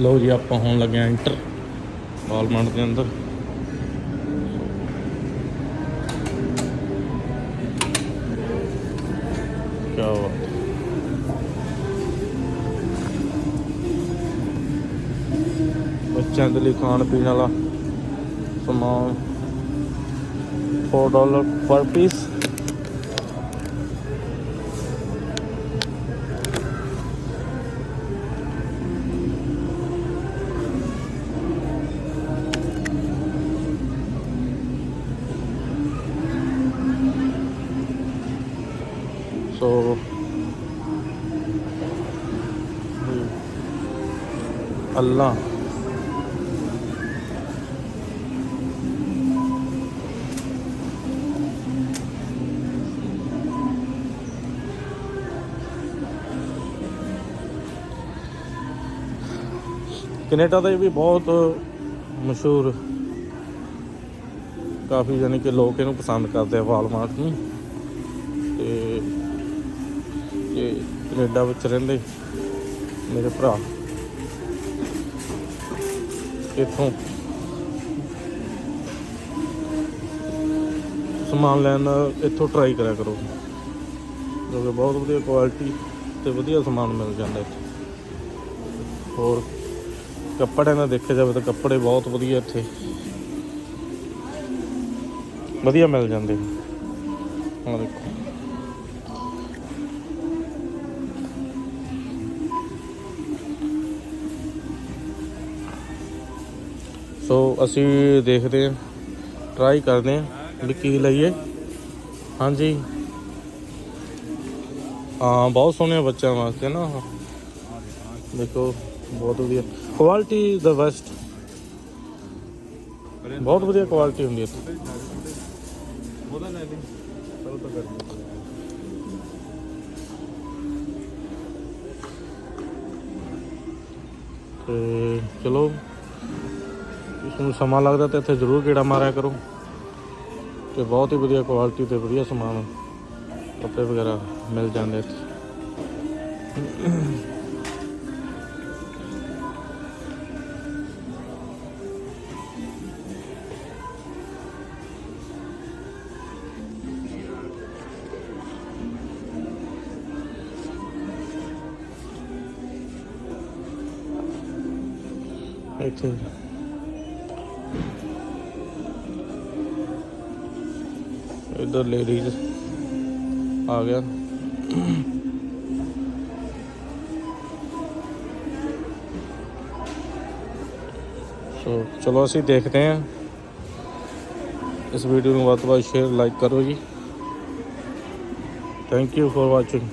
ਲਓ ਜੀ, ਆਪਾਂ ਹੋਣ ਲੱਗੇ ਆ ਐਂਟਰ ਵਾਲਮਾਰਟ ਦੇ ਅੰਦਰ। ਕੀ ਬੱਚਿਆਂ ਦੇ ਲਈ ਖਾਣ ਪੀਣ ਵਾਲਾ ਸਮਾਨ। 4 ਡਾਲਰ ਪਰ ਪੀਸ ਸੋ ਅੱਲਾ ਕੈਨੇਡਾ ਦਾ ਇਹ ਵੀ ਬਹੁਤ ਮਸ਼ਹੂਰ ਕਾਫੀ ਯਾਨੀ ਕਿ ਲੋਕ ਇਹਨੂੰ ਪਸੰਦ ਕਰਦੇ ਆ ਵਾਲਮਾਰਟ ਨੂੰ ਤੇ ਇਹ ਕੈਨੇਡਾ ਵਿੱਚ ਰਹਿੰਦੇ ਮੇਰੇ ਭਰਾ। ਇੱਥੋਂ ਸਮਾਨ ਲੈਣ, ਇੱਥੋਂ ਟਰਾਈ ਕਰਿਆ ਕਰੋ। ਕਿਉਂਕਿ ਬਹੁਤ ਵਧੀਆ ਕੁਆਲਿਟੀ ਤੇ ਵਧੀਆ ਸਮਾਨ ਮਿਲ ਜਾਂਦਾ ਇੱਥੇ। ਹੋਰ, ਕੱਪੜਿਆਂ ਦਾ ਦੇਖਿਆ ਜਾਵੇ ਤਾਂ ਕੱਪੜੇ ਬਹੁਤ ਵਧੀਆ ਇੱਥੇ। ਵਧੀਆ ਮਿਲ ਜਾਂਦੇ। ਆਹ ਦੇਖੋ। ਸੋ ਅਸੀਂ ਦੇਖਦੇ ਹਾਂ ਟਰਾਈ ਕਰਦੇ ਹਾਂ ਵੀ ਕੀ ਲਈਏ ਹਾਂਜੀ ਹਾਂ ਬਹੁਤ ਸੋਹਣੇ ਬੱਚਿਆਂ ਵਾਸਤੇ ਨਾ ਆਹ। ਦੇਖੋ ਬਹੁਤ ਵਧੀਆ ਕੁਆਲਿਟੀ ਦਾ ਬੈਸਟ ਬਹੁਤ ਵਧੀਆ ਕੁਆਲਿਟੀ ਹੁੰਦੀ ਹੈ ਇੱਥੇ ਉਹਦਾ ਲੈ ਲਈ ਚਲੋ ਤਾਂ ਕਰ ਤੇ ਚਲੋ ਇਸ ਨੂੰ ਸਮਾਂ ਲੱਗਦਾ ਤਾਂ ਇੱਥੇ ਜ਼ਰੂਰ ਗੇੜਾ ਮਾਰਿਆ ਕਰੋ ਤੇ ਬਹੁਤ ਹੀ ਵਧੀਆ ਕੁਆਲਿਟੀ ਤੇ ਵਧੀਆ ਸਮਾਨ ਕੱਪੜੇ ਵਗੈਰਾ ਮਿਲ ਜਾਂਦੇ ਇੱਥੇ ਇੱਥੇ इधर लेडीज़ आ गया। तो चलो असी देखते हैं। इस वीडियो में बात बात शेयर लाइक करो जी। Thank you for watching